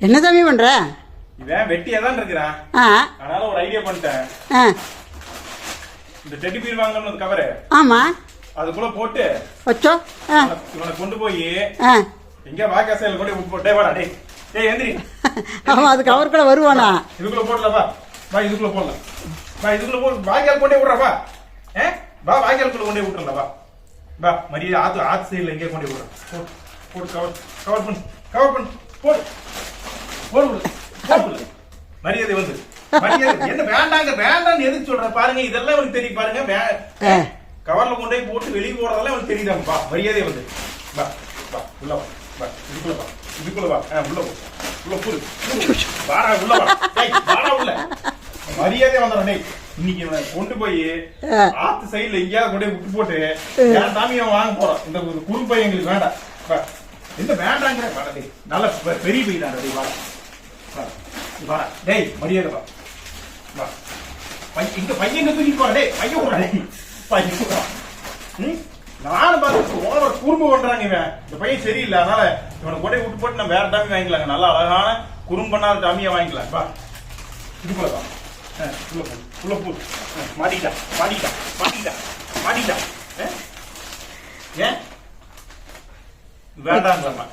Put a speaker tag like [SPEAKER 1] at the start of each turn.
[SPEAKER 1] என்ன தம்பி பண்ற?
[SPEAKER 2] இவன் வெட்டியா தான் இருக்கிறான்
[SPEAKER 1] ஆ.
[SPEAKER 2] அதனால ஒரு ஐடியா பண்ணிட்டேன்.
[SPEAKER 1] ஆ.
[SPEAKER 2] இந்த டெட்டி பீர் வாங்கணும் கவரு
[SPEAKER 1] ஆமாம்
[SPEAKER 2] அதுக்குள்ள போட்டு
[SPEAKER 1] வச்சோ
[SPEAKER 2] இவனை- கொண்டு போய் எங்க வாக்காசையில விட்டு போட்டே வாடா டேய். டேய் எந்திரி.
[SPEAKER 1] அவன் அதுக்கு அவருக்குள்ள வருவானா?
[SPEAKER 2] இதுக்குள்ள போடல வா. வா இதுக்குள்ள போடலாம். வா இதுக்குள்ள போ வாய்க்கால் கொண்டே விடுறா வா. ஏ? வா வாய்க்காலுக்குள்ள கொண்டே விட்டுறல வா. வா மரியாதை ஆத்து ஆத்து சைடுல எங்கே கொண்டே விடுறேன் போடு போடு கவர் கவர் பண்ணு கவர் பண்ணு போடு. மரியாதை வந்து. மரியாதை. என்ன வேண்டாங்க வேண்டாம்னு எதுக்கு சொல்ற? பாருங்க இதெல்லாம் எனக்கு தெரியும். பாருங்க. கவர்ல கொண்டு போட்டு வெளியே போறதெல்லாம் எனக்கு தெரியுதாங்க. வா மரியாதை வந்து. வா வா உள்ள வா. வா இதுக்குள்ள வா. இதுக்குள்ள வா. உள்ள போ. உள்ள போடு. வாடா உள்ள வா. டேய் வாடா உள்ள. மரியாதை வந்துடும் டேய். இன்னைக்கு இவனை கொண்டு போய். ஆத்து சைடுல எங்கேயாவது கொண்டு விட்டு போட்டு என் சாமி அவன் வாங்க போறான்? இந்த ஒரு குறும்பை எங்களுக்கு வேண்டாம். எந்த வேண்டாங்கிற? வாடா டேய். நல்ல பெ- பெரிய பை டேய் வாடா. வா. டேய் மரியாதை வா. வா. பையன் இங்க பையன் எங்க தூக்கிட்டு போற டேய் பையன் விடுறா டேய் பையன் விடுறா ம்? நானும் பார்த்து ஓவர் குறும்பு பண்றாங்க இவன். இந்த பையன் சரியில்லை. அதனால இவனை கொண்டே விட்டு போட்டு நான் வேற டாமி வாங்கிக்கலாங்க. நல்லா அழகான குறும்பு பண்ணாத டாமியை வாங்கிக்கலாம். வா. இதுக்குள்ள வா. ஆ, உள்ள போ. உள்ள போ. ஆ, மாட்டிக்கிட்டா. மாட்டிக்கிட்டா. மாட்டிக்கிட்டா. மாட்டிக்கிட்டா. ஆ? ஏன்? வேண்டாங்கிறமா